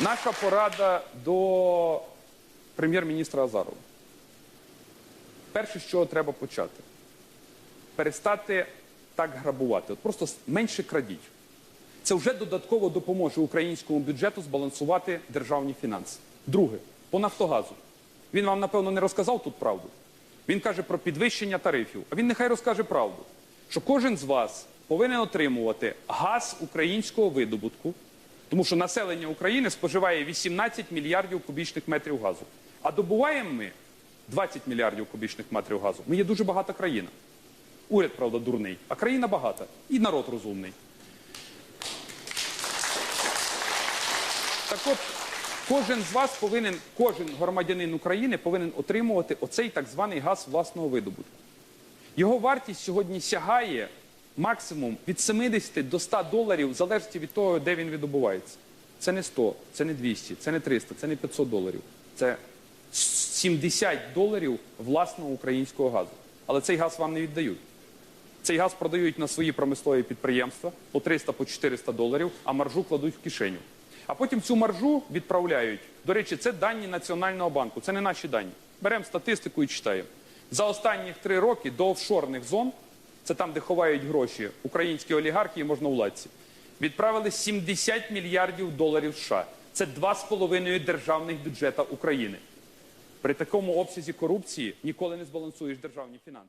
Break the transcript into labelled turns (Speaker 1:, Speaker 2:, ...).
Speaker 1: Наша порада до прем'єр-міністра Азарова. Перше, з чого треба почати, перестати так грабувати. От просто менше крадіть. Це вже додатково допоможе українському бюджету збалансувати державні фінанси. Друге, по Нафтогазу. Він вам, напевно, не розказав тут правду. Він каже про підвищення тарифів. А він нехай розкаже правду, що кожен з вас повинен отримувати газ українського видобутку, тому що населення України споживає 18 мільярдів кубічних метрів газу. А добуваємо ми 20 мільярдів кубічних метрів газу. Ми є дуже багата країна. Уряд, правда, дурний, а країна багата і народ розумний. Так от, кожен з вас повинен, кожен громадянин України повинен отримувати оцей так званий газ власного видобутку. Його вартість сьогодні сягає максимум від 70 до 100 доларів, в залежності від того, де він видобувається. Це не 100, це не 200, це не 300, це не 500 доларів. Це 70 доларів власного українського газу. Але цей газ вам не віддають. Цей газ продають на свої промислові підприємства по 300 по 400 доларів, а маржу кладуть в кишеню. А потім цю маржу відправляють. До речі, це дані Національного банку, це не наші дані. Беремо статистику і читаємо. За останні три роки до офшорних зон, це там, де ховають гроші українські олігархи і можновладці, відправили 70 мільярдів доларів США. Це 2,5 державних бюджета України. При такому обсязі корупції ніколи не збалансуєш державні фінанси.